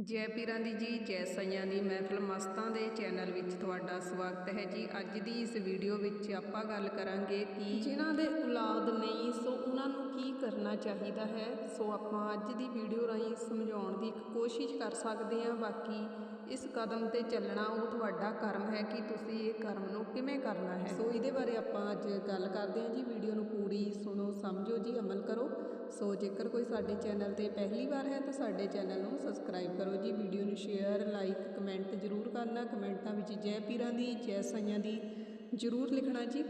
ਜੈ ਪੀਰਾਂ ਦੀ ਜੀ, ਜੈ ਸਾਈਆਂ ਦੀ। ਮਹਿਫਲ ਮਸਤਾਂ ਦੇ ਚੈਨਲ ਵਿੱਚ ਤੁਹਾਡਾ ਸਵਾਗਤ ਹੈ ਜੀ। ਅੱਜ ਦੀ ਇਸ ਵੀਡੀਓ ਵਿੱਚ ਆਪਾਂ ਗੱਲ ਕਰਾਂਗੇ ਕਿ ਜਿਨ੍ਹਾਂ ਦੇ ਔਲਾਦ ਨਹੀਂ, ਸੋ ਉਹਨਾਂ ਨੂੰ ਕੀ ਕਰਨਾ ਚਾਹੀਦਾ ਹੈ? ਸੋ ਆਪਾਂ ਅੱਜ ਦੀ ਵੀਡੀਓ ਰਾਹੀਂ ਸਮਝਾਉਣ ਦੀ ਕੋਸ਼ਿਸ਼ ਕਰ ਸਕਦੇ ਹਾਂ। ਬਾਕੀ ਇਸ ਕਦਮ ਤੇ ਚੱਲਣਾ ਉਹ ਤੁਹਾਡਾ ਕਰਮ ਹੈ ਕਿ ਤੁਸੀਂ ਇਹ ਕਰਮ ਨੂੰ ਕਿਵੇਂ ਕਰਨਾ ਹੈ? ਸੋ ਇਹਦੇ ਬਾਰੇ ਆਪਾਂ ਅੱਜ ਗੱਲ ਕਰਦੇ ਹਾਂ ਜੀ। ਵੀਡੀਓ ਨੂੰ ਪੂਰੀ ਸੁਣੋ, ਸਮਝੋ ਜੀ, ਅਮਲ ਕਰੋ। ਸੋ ਜੇਕਰ ਕੋਈ ਸਾਡੇ ਚੈਨਲ ਤੇ ਪਹਿਲੀ ਵਾਰ ਹੈ ਤਾਂ ਸਾਡੇ ਚੈਨਲ ਨੂੰ ਸਬਸਕ੍ਰਾਈਬ ਕਰੋ ਜੀ, ਵੀਡੀਓ ਨੂੰ ਸ਼ੇਅਰ ਲਾਈਕ ਕਮੈਂਟ ਜ਼ਰੂਰ ਕਰਨਾ, ਕਮੈਂਟਾਂ ਵਿੱਚ ਜੈ ਪੀਰਾਂ ਦੀ, ਜੈ ਸਾਈਆਂ ਦੀ ਜ਼ਰੂਰ ਲਿਖਣਾ ਜੀ।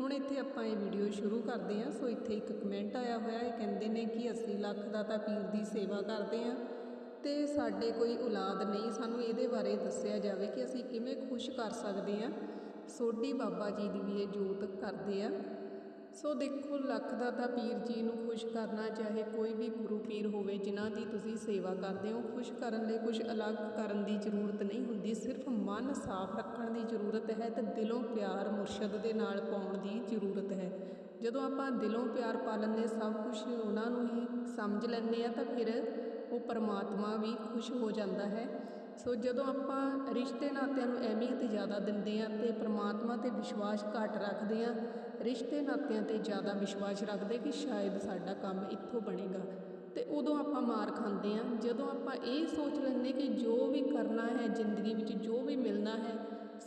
ਹੁਣ ਇੱਥੇ ਆਪਾਂ ਇਹ ਵੀਡੀਓ ਸ਼ੁਰੂ ਕਰਦੇ ਹਾਂ। ਸੋ ਇੱਥੇ ਇੱਕ ਕਮੈਂਟ ਆਇਆ ਹੋਇਆ, ਇਹ ਕਹਿੰਦੇ ਨੇ ਕਿ ਅਸੀਂ ਲੱਖ ਦਾ ਤਾਂ ਪੀਰ ਦੀ ਸੇਵਾ ਕਰਦੇ ਹਾਂ ਤੇ ਸਾਡੇ ਕੋਈ ਔਲਾਦ ਨਹੀਂ। ਸਾਨੂੰ ਇਹਦੇ ਬਾਰੇ ਦੱਸਿਆ ਜਾਵੇ ਕਿ ਅਸੀਂ ਕਿਵੇਂ ਖੁਸ਼ ਕਰ ਸਕਦੇ ਹਾਂ। ਸੋਢੀ ਬਾਬਾ ਜੀ ਦੀ ਵੀ ਇਹ ਜੋਤ ਕਰਦੇ ਆ ਸੋ ਦੇਖੋ, ਲੱਖ ਦਾ ਤਾਂ ਪੀਰ ਜੀ ਨੂੰ ਖੁਸ਼ ਕਰਨਾ, ਚਾਹੇ ਕੋਈ ਵੀ ਗੁਰੂ ਪੀਰ ਹੋਵੇ, ਜਿਨ੍ਹਾਂ ਦੀ ਤੁਸੀਂ ਸੇਵਾ ਕਰਦੇ ਹੋ, ਖੁਸ਼ ਕਰਨ ਲਈ ਕੁਝ ਅਲੱਗ ਕਰਨ ਦੀ ਜ਼ਰੂਰਤ ਨਹੀਂ ਹੁੰਦੀ। ਸਿਰਫ ਮਨ ਸਾਫ਼ ਰੱਖਣ ਦੀ ਜ਼ਰੂਰਤ ਹੈ ਤੇ ਦਿਲੋਂ ਪਿਆਰ ਮੁਰਸ਼ਦ ਦੇ ਨਾਲ ਪਾਉਣ ਦੀ ਜ਼ਰੂਰਤ ਹੈ। ਜਦੋਂ ਆਪਾਂ ਦਿਲੋਂ ਪਿਆਰ ਪਾ ਲੈਂਦੇ ਸਭ ਕੁਝ ਉਹਨਾਂ ਨੂੰ ਹੀ ਸਮਝ ਲੈਂਦੇ ਆ ਤਾਂ ਫਿਰ ਉਹ ਪਰਮਾਤਮਾ ਵੀ ਖੁਸ਼ ਹੋ ਜਾਂਦਾ ਹੈ। ਸੋ ਜਦੋਂ ਆਪਾਂ ਰਿਸ਼ਤੇ ਨਾਤਿਆਂ ਨੂੰ ਅਹਿਮੀਅਤ ਜ਼ਿਆਦਾ ਦਿੰਦੇ ਹਾਂ ਅਤੇ ਪਰਮਾਤਮਾ ਤੇ ਵਿਸ਼ਵਾਸ ਘੱਟ ਰੱਖਦੇ ਹਾਂ, ਰਿਸ਼ਤੇ ਨਾਤਿਆਂ ਤੇ ਜ਼ਿਆਦਾ ਵਿਸ਼ਵਾਸ ਰੱਖਦੇ ਕਿ ਸ਼ਾਇਦ ਸਾਡਾ ਕੰਮ ਇੱਥੋਂ ਬਣੇਗਾ। ਅਤੇ ਉਦੋਂ ਆਪਾਂ ਮਾਰ ਖਾਂਦੇ ਹਾਂ। ਜਦੋਂ ਆਪਾਂ ਇਹ ਸੋਚ ਲੈਂਦੇ ਕਿ ਜੋ ਵੀ ਕਰਨਾ ਹੈ ਜ਼ਿੰਦਗੀ ਵਿੱਚ, ਜੋ ਵੀ ਮਿਲਣਾ ਹੈ,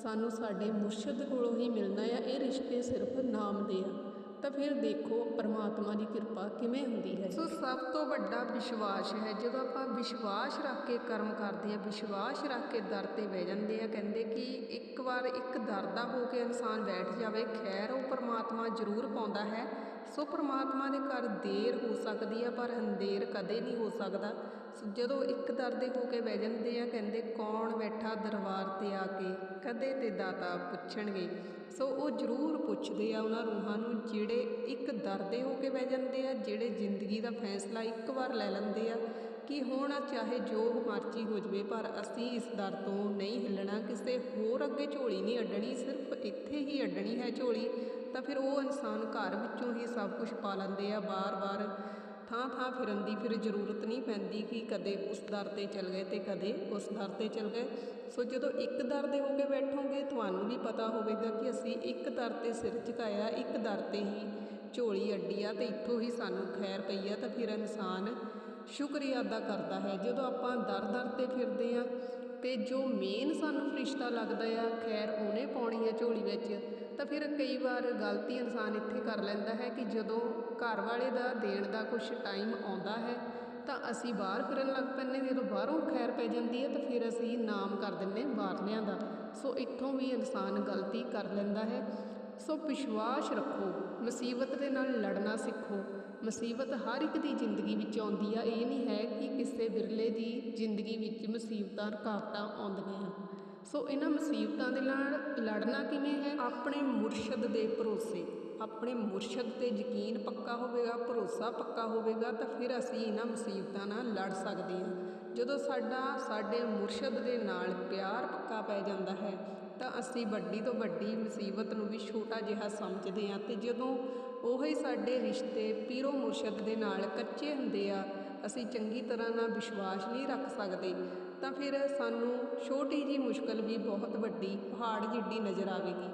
ਸਾਨੂੰ ਸਾਡੇ ਮੁਰਸ਼ਿਦ ਕੋਲੋਂ ਹੀ ਮਿਲਣਾ ਆ ਇਹ ਰਿਸ਼ਤੇ ਸਿਰਫ ਨਾਮ ਦੇ ਆ। ਤਾਂ ਫਿਰ ਦੇਖੋ ਪਰਮਾਤਮਾ ਦੀ ਕਿਰਪਾ ਕਿਵੇਂ ਹੁੰਦੀ ਹੈ। ਸੋ ਸਭ ਤੋਂ ਵੱਡਾ ਵਿਸ਼ਵਾਸ ਹੈ, ਜਦੋਂ ਆਪਾਂ ਵਿਸ਼ਵਾਸ ਰੱਖ ਕੇ ਕਰਮ ਕਰਦੇ ਆ ਵਿਸ਼ਵਾਸ ਰੱਖ ਕੇ ਦਰ ਤੇ ਬਹਿ ਜਾਂਦੇ ਆ ਕਹਿੰਦੇ ਕਿ ਇੱਕ ਵਾਰ ਇੱਕ ਦਰ ਦਾ ਹੋ ਕੇ ਇਨਸਾਨ ਬੈਠ ਜਾਵੇ, ਖੈਰ ਉਹ ਪਰਮਾਤਮਾ ਜ਼ਰੂਰ ਪਾਉਂਦਾ ਹੈ। ਸੋ ਪਰਮਾਤਮਾ ਦੇ ਘਰ ਦੇਰ ਹੋ ਸਕਦੀ ਆ ਪਰ ਅੰਧੇਰ ਕਦੇ ਨਹੀਂ ਹੋ ਸਕਦਾ। ਜਦੋਂ ਇੱਕ ਦਰ ਦੇ ਹੋ ਕੇ ਬਹਿ ਜਾਂਦੇ ਆ, ਕਹਿੰਦੇ ਕੌਣ ਬੈਠਾ ਦਰਬਾਰ ਤੇ ਆ ਕੇ? ਕਦੇ ਤੇ ਦਾਤਾ ਪੁੱਛਣਗੇ। ਸੋ ਉਹ ਜ਼ਰੂਰ ਪੁੱਛਦੇ ਆ ਉਹਨਾਂ ਰੂਹਾਂ ਨੂੰ, ਜਿਹੜੇ ਇੱਕ ਦਰ ਦੇ ਹੋ ਕੇ ਬਹਿ ਜਾਂਦੇ ਆ, ਜਿਹੜੇ ਜ਼ਿੰਦਗੀ ਦਾ ਫੈਸਲਾ ਇੱਕ ਵਾਰ ਲੈ ਲੈਂਦੇ ਆ ਕਿ ਹੁਣ ਚਾਹੇ ਜੋ ਮਰਜ਼ੀ ਹੋ ਜਵੇ, ਪਰ ਅਸੀਂ ਇਸ ਦਰ ਤੋਂ ਨਹੀਂ ਹਿੱਲਣਾ। ਕਿਸੇ ਹੋਰ ਅੱਗੇ ਝੋਲੀ ਨਹੀਂ ਅੱਡਣੀ, ਸਿਰਫ ਇੱਥੇ ਹੀ ਅੱਡਣੀ ਹੈ ਝੋਲੀ। ਤਾਂ ਫਿਰ ਉਹ ਇਨਸਾਨ ਘਰ ਵਿੱਚੋਂ ਹੀ ਸਭ ਕੁਝ ਪਾ ਲੈਂਦੇ ਆ, ਬਾਰ-ਬਾਰ ਥਾਂ ਥਾਂ ਫਿਰਨ ਦੀ ਫਿਰ ਜ਼ਰੂਰਤ ਨਹੀਂ ਪੈਂਦੀ ਕਿ ਕਦੇ ਉਸ ਦਰ ਤੇ ਚਲ ਗਏ ਤੇ ਕਦੇ ਉਸ ਦਰ ਤੇ ਚਲ ਗਏ। ਸੋ ਜਦੋਂ ਇੱਕ ਦਰ ਦੇ ਹੋ ਕੇ ਬੈਠੋਗੇ, ਤੁਹਾਨੂੰ ਵੀ ਪਤਾ ਹੋਵੇਗਾ ਕਿ ਅਸੀਂ ਇੱਕ ਦਰ ਤੇ ਸਿਰ ਝੁਕਾਇਆ, ਇੱਕ ਦਰ ਤੇ ਹੀ ਝੋਲੀ ਅੱਡੀ ਆ ਤੇ ਇੱਥੋਂ ਹੀ ਸਾਨੂੰ ਖੈਰ ਪਈ ਆ, ਤਾਂ ਫਿਰ ਇਨਸਾਨ ਸ਼ੁਕਰੀਆ ਅਦਾ ਕਰਦਾ ਹੈ। ਜਦੋਂ ਆਪਾਂ ਦਰ ਦਰ ਤੇ ਫਿਰਦੇ ਆ ਅਤੇ ਜੋ ਮੇਨ ਸਾਨੂੰ ਫਰਿਸ਼ਤਾ ਲੱਗਦਾ ਆ, ਖੈਰ ਉਹਨੇ ਪਾਉਣੀ ਆ ਝੋਲੀ ਵਿੱਚ, ਤਾਂ ਫਿਰ ਕਈ ਵਾਰ ਗਲਤੀ ਇਨਸਾਨ ਇੱਥੇ ਕਰ ਲੈਂਦਾ ਹੈ ਕਿ ਜਦੋਂ ਘਰ ਵਾਲੇ ਦਾ ਦੇਣ ਦਾ ਕੁਛ ਟਾਈਮ ਆਉਂਦਾ ਹੈ, ਤਾਂ ਅਸੀਂ ਬਾਹਰ ਫਿਰਨ ਲੱਗ ਪੈਂਦੇ ਜਦੋਂ ਬਾਹਰੋਂ ਖੈਰ ਪੈ ਜਾਂਦੀ ਹੈ, ਤਾਂ ਫਿਰ ਅਸੀਂ ਨਾਮ ਕਰ ਦਿੰਦੇ ਬਾਹਰਲਿਆਂ ਦਾ। ਸੋ ਇੱਥੋਂ ਵੀ ਇਨਸਾਨ ਗਲਤੀ ਕਰ ਲੈਂਦਾ ਹੈ। ਸੋ ਵਿਸ਼ਵਾਸ ਰੱਖੋ, ਮੁਸੀਬਤ ਦੇ ਨਾਲ ਲੜਨਾ ਸਿੱਖੋ। ਮੁਸੀਬਤ ਹਰ ਇੱਕ ਦੀ ਜ਼ਿੰਦਗੀ ਵਿੱਚ ਆਉਂਦੀ ਆ, ਇਹ ਨਹੀਂ ਹੈ ਕਿ ਕਿਸੇ ਬਿਰਲੇ ਦੀ ਜ਼ਿੰਦਗੀ ਵਿੱਚ ਮੁਸੀਬਤਾਂ, ਰੁਕਾਵਟਾਂ ਆਉਂਦੀਆਂ। ਸੋ ਇਹਨਾਂ ਮੁਸੀਬਤਾਂ ਦੇ ਨਾਲ ਲੜਨਾ ਕਿਵੇਂ ਹੈ? ਆਪਣੇ ਮੁਰਸ਼ਦ ਦੇ ਭਰੋਸੇ। ਆਪਣੇ ਮੁਰਸ਼ਦ ਤੇ ਯਕੀਨ ਪੱਕਾ ਹੋਵੇਗਾ, ਭਰੋਸਾ ਪੱਕਾ ਹੋਵੇਗਾ, ਤਾਂ ਫਿਰ ਅਸੀਂ ਇਹਨਾਂ ਮੁਸੀਬਤਾਂ ਨਾਲ ਲੜ ਸਕਦੇ ਹਾਂ। ਜਦੋਂ ਸਾਡਾ, ਸਾਡੇ ਮੁਰਸ਼ਦ ਦੇ ਨਾਲ ਪਿਆਰ ਪੱਕਾ ਪੈ ਜਾਂਦਾ ਹੈ ਤਾਂ ਅਸੀਂ ਵੱਡੀ ਤੋਂ ਵੱਡੀ ਮੁਸੀਬਤ ਨੂੰ ਵੀ ਛੋਟਾ ਜਿਹਾ ਸਮਝਦੇ ਹਾਂ ਅਤੇ ਜਦੋਂ ਉਹੀ ਸਾਡੇ ਰਿਸ਼ਤੇ ਪੀਰੋ ਮੁਰਸ਼ਦ ਦੇ ਨਾਲ ਕੱਚੇ ਹੁੰਦੇ ਆ, ਅਸੀਂ ਚੰਗੀ ਤਰ੍ਹਾਂ ਨਾਲ ਵਿਸ਼ਵਾਸ ਨਹੀਂ ਰੱਖ ਸਕਦੇ, ਤਾਂ ਫਿਰ ਸਾਨੂੰ ਛੋਟੀ ਜੀ ਮੁਸ਼ਕਲ ਵੀ ਬਹੁਤ ਵੱਡੀ ਪਹਾੜ ਜਿੱਡੀ ਨਜ਼ਰ ਆਵੇਗੀ।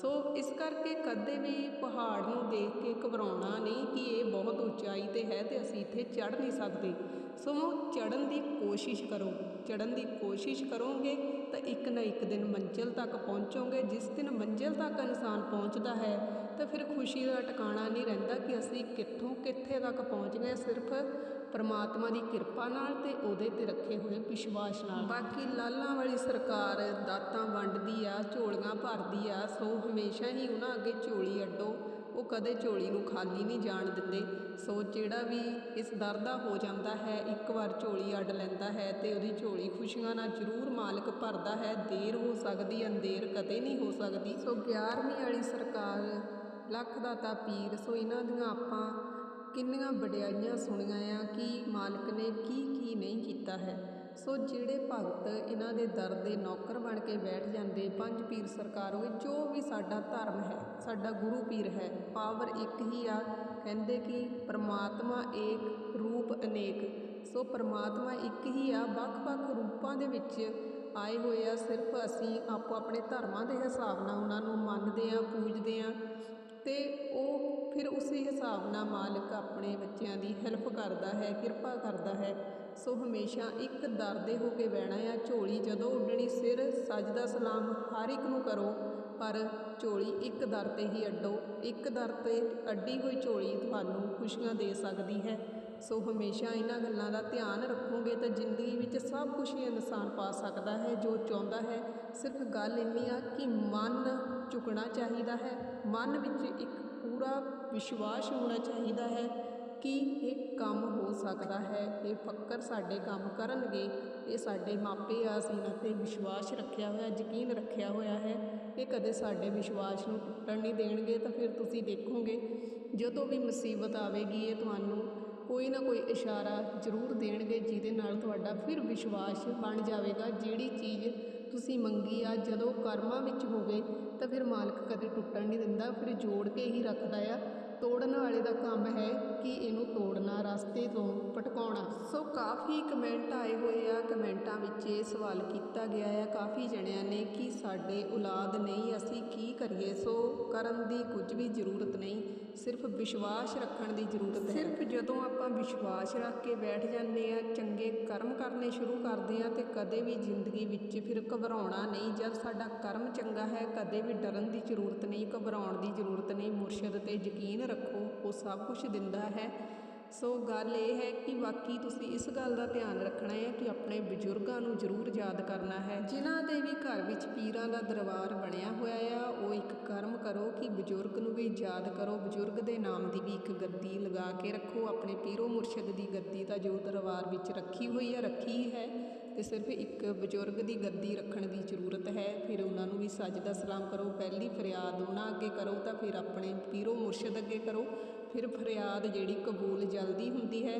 ਸੋ ਇਸ ਕਰਕੇ ਕਦੇ ਵੀ ਪਹਾੜ ਨੂੰ ਦੇਖ ਕੇ ਘਬਰਾਉਣਾ ਨਹੀਂ ਕਿ ਇਹ ਬਹੁਤ ਉਚਾਈ ਤੇ ਹੈ ਤੇ ਅਸੀਂ ਇੱਥੇ ਚੜ੍ਹ ਨਹੀਂ ਸਕਦੇ। ਸੋ ਚੜ੍ਹਨ ਦੀ ਕੋਸ਼ਿਸ਼ ਕਰੋ। ਚੜਨ ਦੀ ਕੋਸ਼ਿਸ਼ ਕਰੋਗੇ ਤਾਂ ਇੱਕ ਨਾ ਇੱਕ ਦਿਨ ਮੰਜ਼ਿਲ ਤੱਕ ਪਹੁੰਚੋਗੇ। ਜਿਸ ਦਿਨ ਮੰਜ਼ਿਲ ਤੱਕ ਇਨਸਾਨ ਪਹੁੰਚਦਾ ਹੈ, ਤਾਂ ਫਿਰ ਖੁਸ਼ੀ ਦਾ ਟਿਕਾਣਾ ਨਹੀਂ ਰਹਿੰਦਾ ਕਿ ਅਸੀਂ ਕਿੱਥੋਂ ਕਿੱਥੇ ਤੱਕ ਪਹੁੰਚ ਗਏ। ਸਿਰਫ ਪਰਮਾਤਮਾ ਦੀ ਕਿਰਪਾ ਨਾਲ ਤੇ ਉਹਦੇ ਤੇ ਰੱਖੇ ਹੋਏ ਵਿਸ਼ਵਾਸ ਨਾਲ। ਬਾਕੀ ਲਾਲਾਂ ਵਾਲੀ ਸਰਕਾਰ ਦਾਤਾਂ ਵੰਡਦੀ ਆ, ਝੋਲੀਆਂ ਭਰਦੀ ਆ, ਸੋ ਹਮੇਸ਼ਾ ਹੀ ਉਹਨਾਂ ਅੱਗੇ ਝੋਲੀ ਅੱਡੋ। ਉਹ ਕਦੇ ਝੋਲੀ ਨੂੰ ਖਾਲੀ ਨਹੀਂ ਜਾਣ ਦਿੰਦੇ। ਸੋ ਜਿਹੜਾ ਵੀ ਇਸ ਦਰ ਦਾ ਹੋ ਜਾਂਦਾ ਹੈ, ਇੱਕ ਵਾਰ ਝੋਲੀ ਅੱਡ ਲੈਂਦਾ ਹੈ ਤੇ ਉਹਦੀ ਝੋਲੀ ਖੁਸ਼ੀਆਂ ਨਾਲ ਜ਼ਰੂਰ ਮਾਲਕ ਭਰਦਾ ਹੈ। ਦੇਰ ਹੋ ਸਕਦੀ, ਅੰਧੇਰ ਕਦੇ ਨਹੀਂ ਹੋ ਸਕਦੀ। ਸੋ 11ਵੀਂ ਵਾਲੀ ਸਰਕਾਰ, ਲੱਖ ਦਾ ਤਾਂ ਪੀਰ। ਸੋ ਇਹਨਾਂ ਦੀਆਂ ਆਪਾਂ ਕਿੰਨੀਆਂ ਵਡਿਆਈਆਂ ਸੁਣੀਆਂ ਆ ਕਿ ਮਾਲਕ ਨੇ ਕੀ ਕੀ ਨਹੀਂ ਕੀਤਾ ਹੈ। ਸੋ ਜਿਹੜੇ ਭਗਤ ਇਹਨਾਂ ਦੇ ਦਰ ਦੇ ਨੌਕਰ ਬਣ ਕੇ ਬੈਠ ਜਾਂਦੇ, ਪੰਜ ਪੀਰ ਸਰਕਾਰ ਹੋਏ, ਜੋ ਵੀ ਸਾਡਾ ਧਰਮ ਹੈ, ਸਾਡਾ ਗੁਰੂ ਪੀਰ ਹੈ, ਪਾਵਰ ਇੱਕ ਹੀ ਆ। ਕਹਿੰਦੇ ਕਿ ਪਰਮਾਤਮਾ ਏਕ, ਰੂਪ ਅਨੇਕ। ਸੋ ਪਰਮਾਤਮਾ ਇੱਕ ਹੀ ਆ, ਵੱਖ-ਵੱਖ ਰੂਪਾਂ ਦੇ ਵਿੱਚ ਆਏ ਹੋਏ ਆ। ਸਿਰਫ ਅਸੀਂ ਆਪੋ ਆਪਣੇ ਧਰਮਾਂ ਦੇ ਹਿਸਾਬ ਨਾਲ ਉਹਨਾਂ ਨੂੰ ਮੰਨਦੇ ਆ, ਪੂਜਦੇ ਆ। ਤੇ ਉਹ ਫਿਰ ਉਸੇ ਹਿਸਾਬ ਨਾਲ ਮਾਲਕ ਆਪਣੇ ਬੱਚਿਆਂ ਦੀ ਹੈਲਪ ਕਰਦਾ ਹੈ, ਕਿਰਪਾ ਕਰਦਾ ਹੈ। ਸੋ ਹਮੇਸ਼ਾ ਇੱਕ ਦਰ ਦੇ ਹੋ ਕੇ ਬਹਿਣਾ ਆ। ਝੋਲੀ ਜਦੋਂ ਉੱਡਣੀ, ਸਿਰ ਸਜਦਾ ਸਲਾਮ ਹਰ ਇੱਕ ਨੂੰ ਕਰੋ, ਪਰ ਝੋਲੀ ਇੱਕ ਦਰ ਤੇ ਹੀ ਅੱਡੋ, ਇੱਕ ਦਰ ਤੇ ਅੱਡੀ ਹੋਈ ਝੋਲੀ ਤੁਹਾਨੂੰ ਖੁਸ਼ੀਆਂ ਦੇ ਸਕਦੀ ਹੈ। ਸੋ ਹਮੇਸ਼ਾ ਇਹਨਾਂ ਗੱਲਾਂ ਦਾ ਧਿਆਨ ਰੱਖੋਗੇ ਤਾਂ ਜ਼ਿੰਦਗੀ ਵਿੱਚ ਸਭ ਕੁਝ ਹੀ ਇਨਸਾਨ ਪਾ ਸਕਦਾ ਹੈ। ਜੋ ਚਾਹੁੰਦਾ ਹੈ, ਸਿਰਫ ਗੱਲ ਇੰਨੀ ਆ ਕਿ ਮਨ ਝੁਕਣਾ ਚਾਹੀਦਾ ਹੈ। ਮਨ ਵਿੱਚ ਇੱਕ ਪੂਰਾ ਵਿਸ਼ਵਾਸ ਹੋਣਾ ਚਾਹੀਦਾ ਹੈ ਕਿ ਇਹ ਕੰਮ ਹੋ ਸਕਦਾ ਹੈ, ਇਹ ਫੱਕਰ ਸਾਡੇ ਕੰਮ ਕਰਨਗੇ, ਇਹ ਸਾਡੇ ਮਾਪੇ ਆ, ਅਸੀਂ ਇਹਨਾਂ ਤੇ ਵਿਸ਼ਵਾਸ ਰੱਖਿਆ ਹੋਇਆ, ਯਕੀਨ ਰੱਖਿਆ ਹੋਇਆ ਹੈ। ਇਹ ਕਦੇ ਸਾਡੇ ਵਿਸ਼ਵਾਸ ਨੂੰ ਟੁੱਟਣ ਨਹੀਂ ਦੇਣਗੇ ਤਾਂ ਫਿਰ ਤੁਸੀਂ ਦੇਖੋਗੇ, ਜਦੋਂ ਵੀ ਮੁਸੀਬਤ ਆਵੇਗੀ, ਇਹ ਤੁਹਾਨੂੰ ਕੋਈ ਨਾ ਕੋਈ ਇਸ਼ਾਰਾ ਜ਼ਰੂਰ ਦੇਣਗੇ, ਜਿਹਦੇ ਨਾਲ ਤੁਹਾਡਾ ਫਿਰ ਵਿਸ਼ਵਾਸ ਬਣ ਜਾਵੇਗਾ। ਜਿਹੜੀ ਚੀਜ਼ ਤੁਸੀਂ ਮੰਗੀ ਆ, ਜਦੋਂ ਕਰਮਾਂ ਵਿੱਚ ਹੋਵੇ, ਤਾਂ ਫਿਰ ਮਾਲਕ ਕਦੇ ਟੁੱਟਣ ਨਹੀਂ ਦਿੰਦਾ, ਫਿਰ ਜੋੜ ਕੇ ਹੀ ਰੱਖਦਾ ਆ। ਤੋੜਨ ਵਾਲੇ ਦਾ ਕੰਮ ਹੈ ਕਿ ਇਹਨੂੰ ਤੋੜਨਾ ਰਸਤੇ ਸੋ ਕਾਫੀ ਕਮੈਂਟ ਆਏ ਹੋਏ ਆ, ਕਮੈਂਟਾਂ ਵਿੱਚ ਇਹ ਸਵਾਲ ਕੀਤਾ ਗਿਆ ਆ, ਕਾਫੀ ਜਣਿਆਂ ਨੇ ਕਿ ਸਾਡੇ ਔਲਾਦ ਨਹੀਂ, ਅਸੀਂ ਕੀ ਕਰੀਏ? ਸੋ ਕਰਨ ਦੀ ਕੁਝ ਵੀ ਜ਼ਰੂਰਤ ਨਹੀਂ, ਸਿਰਫ ਵਿਸ਼ਵਾਸ ਰੱਖਣ ਦੀ ਜ਼ਰੂਰਤ ਹੈ। ਸਿਰਫ ਜਦੋਂ ਆਪਾਂ ਵਿਸ਼ਵਾਸ ਰੱਖ ਕੇ ਬੈਠ ਜਾਂਦੇ ਆ, ਚੰਗੇ ਕਰਮ ਕਰਨੇ ਸ਼ੁਰੂ ਕਰਦੇ ਆ ਤੇ ਕਦੇ ਵੀ ਜ਼ਿੰਦਗੀ ਵਿੱਚ ਫਿਰ ਘਬਰਾਉਣਾ ਨਹੀਂ, ਜਦ ਸਾਡਾ ਕਰਮ ਚੰਗਾ ਹੈ, ਕਦੇ ਵੀ ਡਰਨ ਦੀ ਜ਼ਰੂਰਤ ਨਹੀਂ, ਘਬਰਾਉਣ ਦੀ ਜ਼ਰੂਰਤ ਨਹੀਂ, ਮੁਰਸ਼ਿਦ ਤੇ ਯਕੀਨ ਰੱਖੋ, ਉਹ ਸਭ ਕੁਝ ਦਿੰਦਾ ਹੈ। ਸੋ ਗੱਲ ਇਹ ਹੈ ਕਿ ਬਾਕੀ ਤੁਸੀਂ ਇਸ ਗੱਲ ਦਾ ਧਿਆਨ ਰੱਖਣਾ ਹੈ ਕਿ ਆਪਣੇ ਬਜ਼ੁਰਗਾਂ ਨੂੰ ਜ਼ਰੂਰ ਯਾਦ ਕਰਨਾ ਹੈ। ਜਿਨ੍ਹਾਂ ਦੇ ਵੀ ਘਰ ਵਿੱਚ ਪੀਰਾਂ ਦਾ ਦਰਬਾਰ ਬਣਿਆ ਹੋਇਆ ਆ, ਉਹ ਇੱਕ ਕਰਮ ਕਰੋ ਕਿ ਬਜ਼ੁਰਗ ਨੂੰ ਵੀ ਯਾਦ ਕਰੋ। ਬਜ਼ੁਰਗ ਦੇ ਨਾਮ ਦੀ ਵੀ ਇੱਕ ਗੱਦੀ ਲਗਾ ਕੇ ਰੱਖੋ। ਆਪਣੇ ਪੀਰੋ ਮੁਰਸ਼ਿਦ ਦੀ ਗੱਦੀ ਤਾਂ ਜੋ ਦਰਬਾਰ ਵਿੱਚ ਰੱਖੀ ਹੋਈ ਹੈ ਰੱਖੀ ਹੈ ਤੇ ਸਿਰਫ ਇੱਕ ਬਜ਼ੁਰਗ ਦੀ ਗੱਦੀ ਰੱਖਣ ਦੀ ਜ਼ਰੂਰਤ ਹੈ। ਫਿਰ ਉਹਨਾਂ ਨੂੰ ਵੀ ਸਜਦਾ ਸਲਾਮ ਕਰੋ। ਪਹਿਲੀ ਫਰਿਆਦ ਉਹਨਾਂ ਅੱਗੇ ਕਰੋ ਤਾਂ ਫਿਰ ਆਪਣੇ ਪੀਰੋ ਮੁਰਸ਼ਿਦ ਅੱਗੇ ਕਰੋ। ਫਿਰ ਫਰਿਆਦ ਜਿਹੜੀ ਕਬੂਲ ਜਲਦੀ ਹੁੰਦੀ ਹੈ,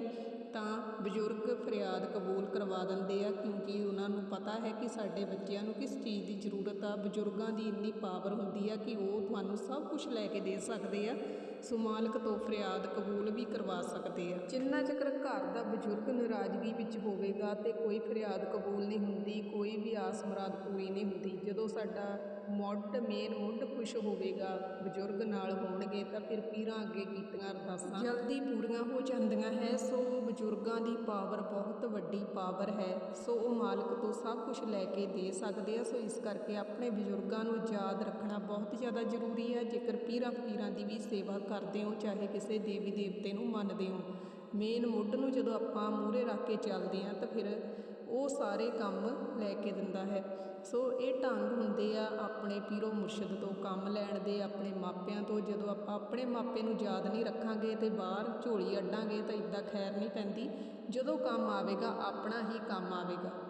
ਤਾਂ ਬਜ਼ੁਰਗ ਫਰਿਆਦ ਕਬੂਲ ਕਰਵਾ ਦਿੰਦੇ ਆ ਕਿਉਂਕਿ ਉਹਨਾਂ ਨੂੰ ਪਤਾ ਹੈ ਕਿ ਸਾਡੇ ਬੱਚਿਆਂ ਨੂੰ ਕਿਸ ਚੀਜ਼ ਦੀ ਜ਼ਰੂਰਤ ਆ ਬਜ਼ੁਰਗਾਂ ਦੀ ਇੰਨੀ ਪਾਵਰ ਹੁੰਦੀ ਆ ਕਿ ਉਹ ਤੁਹਾਨੂੰ ਸਭ ਕੁਝ ਲੈ ਕੇ ਦੇ ਸਕਦੇ ਆ ਸੋ ਮਾਲਕ ਤੋਂ ਫਰਿਆਦ ਕਬੂਲ ਵੀ ਕਰਵਾ ਸਕਦੇ ਆ। ਜਿੰਨਾ ਚਿਰ ਘਰ ਦਾ ਬਜ਼ੁਰਗ ਨਾਰਾਜ਼ਗੀ ਵਿੱਚ ਹੋਵੇਗਾ ਤੇ ਕੋਈ ਫਰਿਆਦ ਕਬੂਲ ਨਹੀਂ ਹੁੰਦੀ ਕੋਈ ਵੀ ਆਸ ਮੁਰਾਦ ਪੂਰੀ ਨਹੀਂ ਹੁੰਦੀ। ਜਦੋਂ ਸਾਡਾ ਮੁੱਢ ਮੇਨ ਮੁੱਢ ਖੁਸ਼ ਹੋਵੇਗਾ ਬਜ਼ੁਰਗ ਨਾਲ ਹੋਣਗੇ ਤਾਂ ਫਿਰ ਪੀਰਾਂ ਅੱਗੇ ਕੀਤੀਆਂ ਅਰਦਾਸਾਂ ਜਲਦੀ ਪੂਰੀਆਂ ਹੋ ਜਾਂਦੀਆਂ ਹੈ ਸੋ ਬਜ਼ੁਰਗਾਂ ਦੀ ਪਾਵਰ ਬਹੁਤ ਵੱਡੀ ਪਾਵਰ ਹੈ। ਸੋ ਉਹ ਮਾਲਕ ਤੋਂ ਸਭ ਕੁਝ ਲੈ ਕੇ ਦੇ ਸਕਦੇ ਆ। ਸੋ ਇਸ ਕਰਕੇ ਆਪਣੇ ਬਜ਼ੁਰਗਾਂ ਨੂੰ ਯਾਦ ਰੱਖਣਾ ਬਹੁਤ ਜ਼ਿਆਦਾ ਜ਼ਰੂਰੀ ਹੈ। ਜੇਕਰ ਪੀਰਾਂ ਫਕੀਰਾਂ ਦੀ ਵੀ ਸੇਵਾ ਕਰਦੇ ਹੋ, ਚਾਹੇ ਕਿਸੇ ਦੇਵੀ ਦੇਵਤੇ ਨੂੰ ਮੰਨਦੇ ਹੋ, ਮੇਨ ਮੁੱਢ ਨੂੰ ਜਦੋਂ ਆਪਾਂ ਮੂਹਰੇ ਰੱਖ ਕੇ ਚੱਲਦੇ ਹਾਂ, ਤਾਂ ਫਿਰ ਉਹ ਸਾਰੇ ਕੰਮ ਲੈ ਕੇ ਦਿੰਦਾ ਹੈ। ਸੋ ਇਹ ਢੰਗ ਹੁੰਦੇ ਆ ਆਪਣੇ ਪੀਰੋ ਮੁਰਸ਼ਿਦ ਤੋਂ ਕੰਮ ਲੈਣ ਦੇ, ਆਪਣੇ ਮਾਪਿਆਂ ਤੋਂ। ਜਦੋਂ ਆਪਾਂ ਆਪਣੇ ਮਾਪੇ ਨੂੰ ਯਾਦ ਨਹੀਂ ਰੱਖਾਂਗੇ ਤੇ ਬਾਹਰ ਝੋਲੀ ਅੱਡਾਂਗੇ ਤਾਂ ਇਦਾਂ ਖੈਰ ਨਹੀਂ ਪੈਂਦੀ। ਜਦੋਂ ਕੰਮ ਆਵੇਗਾ, ਆਪਣਾ ਹੀ ਕੰਮ ਆਵੇਗਾ।